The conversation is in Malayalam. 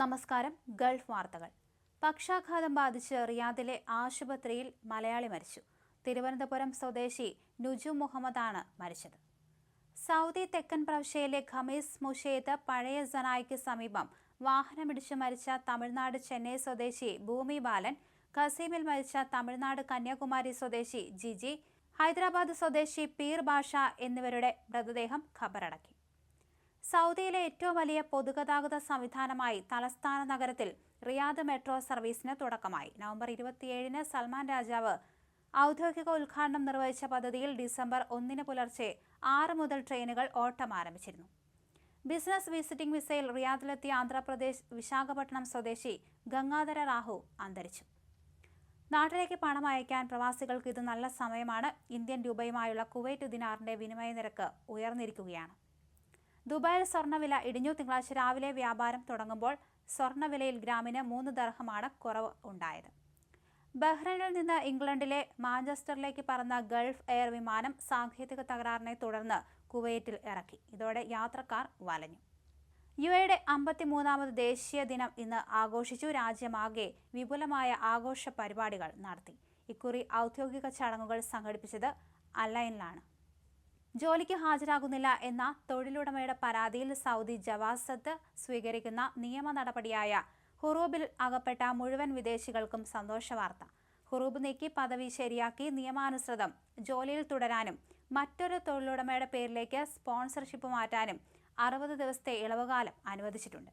നമസ്കാരം. ഗൾഫ് വാർത്തകൾ. പക്ഷാഘാതം ബാധിച്ച് റിയാദിലെ ആശുപത്രിയിൽ മലയാളി മരിച്ചു. തിരുവനന്തപുരം സ്വദേശി നുജു മുഹമ്മദാണ് മരിച്ചത്. സൗദി തെക്കൻ പ്രവിശ്യയിലെ ഖമീസ് മുഷേദ് പഴയ സനായിക്ക് സമീപം വാഹനമിടിച്ച് മരിച്ച തമിഴ്നാട് ചെന്നൈ സ്വദേശി ഭൂമി ബാലൻ ഖസീമിൽ മരിച്ച തമിഴ്നാട് കന്യാകുമാരി സ്വദേശി ജിജി ഹൈദരാബാദ് സ്വദേശി പീർ ബാഷ എന്നിവരുടെ മൃതദേഹം ഖബറടക്കി. സൗദിയിലെ ഏറ്റവും വലിയ പൊതുഗതാഗത സംവിധാനമായി തലസ്ഥാന നഗരത്തിൽ റിയാദ് മെട്രോ സർവീസിന് തുടക്കമായി. നവംബർ ഇരുപത്തിയേഴിന് സൽമാൻ രാജാവ് ഔദ്യോഗിക ഉദ്ഘാടനം നിർവഹിച്ച പദ്ധതിയിൽ ഡിസംബർ ഒന്നിന് പുലർച്ചെ ആറ് മുതൽ ട്രെയിനുകൾ ഓട്ടം ആരംഭിച്ചിരുന്നു. ബിസിനസ് വിസിറ്റിംഗ് വിസയിൽ റിയാദിലെത്തിയ ആന്ധ്രാപ്രദേശ് വിശാഖപട്ടണം സ്വദേശി ഗംഗാധര റാഹു അന്തരിച്ചു. നാട്ടിലേക്ക് പണം അയക്കാൻ പ്രവാസികൾക്ക് ഇത് നല്ല സമയമാണ്. ഇന്ത്യൻ രൂപയുമായുള്ള കുവൈറ്റ് ദിനാറിന്റെ വിനിമയ നിരക്ക് ഉയർന്നിരിക്കുകയാണ്. ദുബായിൽ സ്വർണവില ഇടിഞ്ഞു. തിങ്കളാഴ്ച രാവിലെ വ്യാപാരം തുടങ്ങുമ്പോൾ സ്വർണവിലയിൽ ഗ്രാമിന് മൂന്ന് ദർഹമാണ് കുറവ് ഉണ്ടായത്. ബഹ്റൈനിൽ നിന്ന് ഇംഗ്ലണ്ടിലെ മാഞ്ചസ്റ്ററിലേക്ക് പറന്ന ഗൾഫ് എയർ വിമാനം സാങ്കേതിക തകരാറിനെ തുടർന്ന് കുവൈറ്റിൽ ഇറക്കി. ഇതോടെ യാത്രക്കാർ വലഞ്ഞു. യു എയുടെ അമ്പത്തിമൂന്നാമത് ദേശീയ ദിനം ഇന്ന് ആഘോഷിച്ചു. രാജ്യമാകെ വിപുലമായ ആഘോഷ പരിപാടികൾ നടത്തി. ഇക്കുറി ഔദ്യോഗിക ചടങ്ങുകൾ സംഘടിപ്പിച്ചത് അലൈനിലാണ്. ജോലിക്ക് ഹാജരാകുന്നില്ല എന്ന തൊഴിലുടമയുടെ പരാതിയിൽ സൗദി ജവാസത്ത് സ്വീകരിക്കുന്ന നിയമ നടപടിയായ ഹുറൂബിൽ അകപ്പെട്ട മുഴുവൻ വിദേശികൾക്കും സന്തോഷവാർത്ത ഹുറൂബ് നീക്കി പദവി ശരിയാക്കി നിയമാനുസൃതം. ജോലിയിൽ തുടരാനും മറ്റൊരു തൊഴിലുടമയുടെ പേരിലേക്ക് സ്പോൺസർഷിപ്പ് മാറ്റാനും അറുപത് ദിവസത്തെ ഇളവുകാലം അനുവദിച്ചിട്ടുണ്ട്.